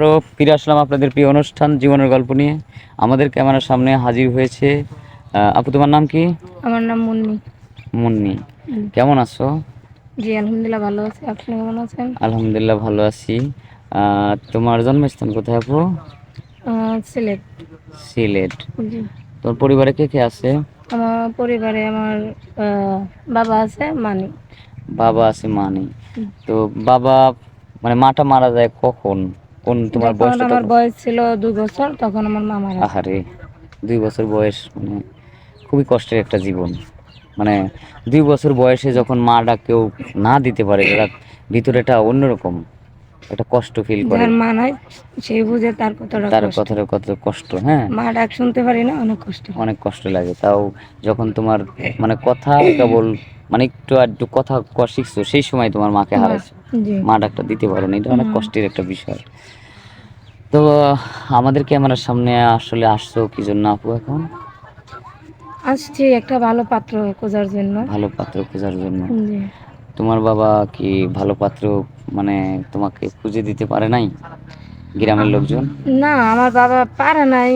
আরও ফিরে আসলাম আপনাদের প্রিয় অনুষ্ঠান জীবনের গল্প নিয়ে। আমাদের ক্যামেরার সামনে হাজির হয়েছে আপু তোমার নাম কি? আমার নাম মুন্নি। মুন্নি। কেমন আছো? জি আলহামদুলিল্লাহ ভালো আছি। আপনি কেমন আছেন? আলহামদুলিল্লাহ ভালো আছি। তোমার জন্মস্থান কোথায় আপু? সিলেট। সিলেট। তোর পরিবারে কে কে আছে? আমার পরিবারে আমার বাবা আছে মানি। বাবা আছে মানি। তো বাবা মানে মাটা মারা যায় কখন? কোন তোমার বয়সটা আমার বয়স ছিল দুই বছর তখন আমার মা মারা যায়। আহারে দুই বছর বয়স মানে খুবই কষ্টের একটা জীবন। মানে দুই বছর বয়সে যখন মাটা কেউ না দিতে পারে এরা ভিতরে একটা অন্যরকম একটা কষ্ট ফিল করে। যার মা নাই সেই বুঝে তার কতটা তার। কথাটা কত কষ্ট হ্যাঁ। মা ডাক শুনতে পারি না অনেক কষ্ট। অনেক কষ্ট লাগে তাও যখন তোমার মানে কথা কেবল মানে একটু একটু কথা শিখছো সেই সময় তোমার মাকে হারাইছো। মা ডাকটা দিতে পারো না এটা অনেক কষ্টের একটা বিষয়। তো আমাদের ক্যামেরার সামনে আসলে আসছো কি জন্য আপু এখন? আসছি একটা ভালো পাত্র খোঁজার জন্য। ভালো পাত্র খোঁজার জন্য। তোমার বাবা কি ভালো পাত্র মানে তোমাকে খুঁজে দিতে পারে নাই? গ্রামের লোকজন? না আমার বাবা পারে নাই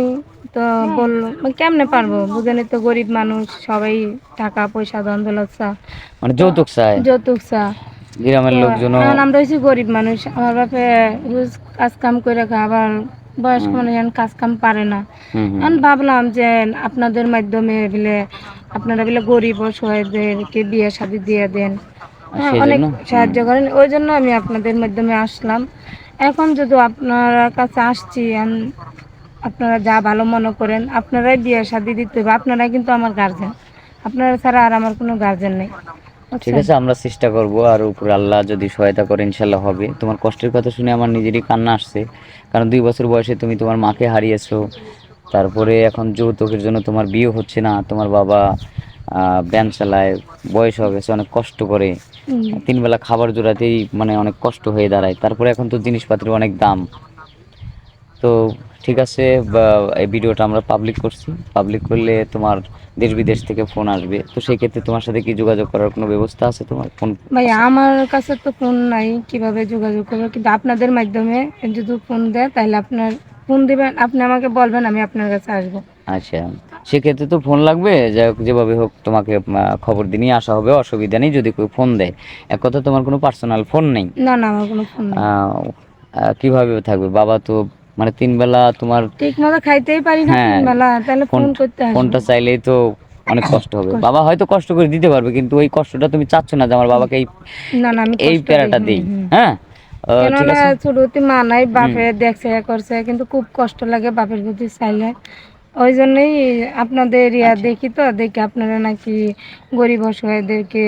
তো বলল মানে কেমনে পারব? বুঝেনি তো গরিব মানুষ সবাই টাকা পয়সা দ্বন্দ্ব চা মানে যৌতুক চায়? যৌতুক চা গ্রামের লোকজন আমরা হচ্ছি গরিব মানুষ। আমার বাপে রোজ কাজ কাম করে আবার বয়স্ক মানুষ কাজ কাম পারে না। এখন ভাবলাম যে আপনাদের মাধ্যমে বিলে আপনারা বিলে গরিব অসহায়দেরকে বিয়ে শাদি দিয়ে দেন। হ্যাঁ, অনেক সাহায্য করেন। ওই জন্য আমি আপনাদের মাধ্যমে আসলাম। এখন যদি আপনার কাছে আসছি আপনারা যা ভালো মনে করেন আপনারাই বিয়ে শাদি দিতে হবে। আপনারাই কিন্তু আমার গার্জেন আপনারা ছাড়া আর আমার কোনো গার্জেন নেই। ঠিক আছে আমরা চেষ্টা করব আর উপর আল্লাহ যদি সহায়তা করে ইনশাল্লাহ হবে। তোমার কষ্টের কথা শুনে আমার নিজেরই কান্না আসছে। কারণ দুই বছর বয়সে তুমি তোমার মাকে হারিয়েছো। তারপরে এখন যৌতুকের জন্য তোমার বিয়ে হচ্ছে না তোমার বাবা ব্যান চালায় বয়স হয়ে গেছে অনেক কষ্ট করে। হুম। তিন বেলা খাবার জোড়াতেই মানে অনেক কষ্ট হয়ে দাঁড়ায়। তারপরে এখন তো জিনিসপত্রের অনেক দাম। তো ঠিক আছে এই ভিডিওটা আমরা পাবলিক করছি। পাবলিক করলে তোমার দেশ বিদেশ থেকে ফোন আসবে। তো সেই ক্ষেত্রে তোমার সাথে কি যোগাযোগ করার কোনো ব্যবস্থা আছে তোমার ফোন ভাই আমার কাছে তো ফোন নাই কীভাবে যোগাযোগ করব কিন্তু আপনাদের মাধ্যমে যদি ফোন দেয় তাহলে আপনার ফোন দিবেন আপনি আমাকে বলবেন আমি আপনার কাছে আসব। আচ্ছা সেক্ষেত্রে তো ফোন লাগবে যাই হোক যেভাবে হোক তোমাকে খবর দিয়ে নিয়ে আসা হবে অসুবিধা নেই যদি কেউ ফোন দেয়। এক কথা তোমার কোনো পার্সোনাল ফোন নেই? না না আমার কোনো ফোন নেই। কীভাবে থাকবে? বাবা তো মানে তিন বেলা তোমার ঠিক মতো খাইতেই পারি না হ্যাঁ, তিন বেলা তাহলে ফোন করতে আসব। ফোনটা চাইলেই তো অনেক কষ্ট হবে। বাবা হয়তো কষ্ট করে দিতে পারবে কিন্তু ওই কষ্টটা তুমি চাচ্ছ না যে আমার বাবাকে এই না না আমি এই প্যারাটা দিই। হ্যাঁ? কেননা ছোটতে মা নাই বাপে দেখছে করছে কিন্তু খুব কষ্ট লাগে বাপের প্রতি চাইলে। ওই জন্যই আপনাদের ইয়া আচ্ছা। দেখি তো দেখি আপনারা নাকি গরিব অসহায়দেরকে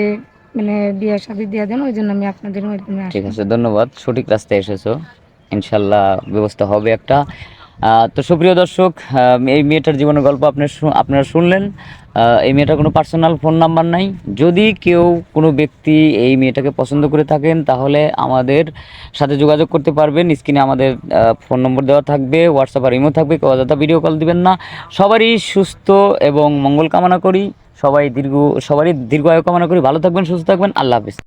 মানে বিয়ে শাদি দিয়ে দেন ওই জন্য আমি আপনাদের ঠিক আছে ধন্যবাদ। সঠিক রাস্তায় এসেছ। ইনশাল্লাহ ব্যবস্থা হবে একটা। তো সুপ্রিয় দর্শক এই মেয়েটার জীবনের গল্প আপনার আপনারা শুনলেন। এই মেয়েটার কোনো পার্সোনাল ফোন নাম্বার নাই। যদি কেউ কোনো ব্যক্তি এই মেয়েটাকে পছন্দ করে থাকেন, তাহলে আমাদের সাথে যোগাযোগ করতে পারবেন। স্ক্রিনে আমাদের ফোন নম্বর দেওয়া থাকবে হোয়াটসঅ্যাপ আর ইমো থাকবে। কেউ অযথা ভিডিও কল দিবেন না। সবারই সুস্থ এবং মঙ্গল কামনা করি। সবাই দীর্ঘ, সবারই দীর্ঘ আয়ু কামনা করি। ভালো থাকবেন, সুস্থ থাকবেন। আল্লাহ হাফিজ।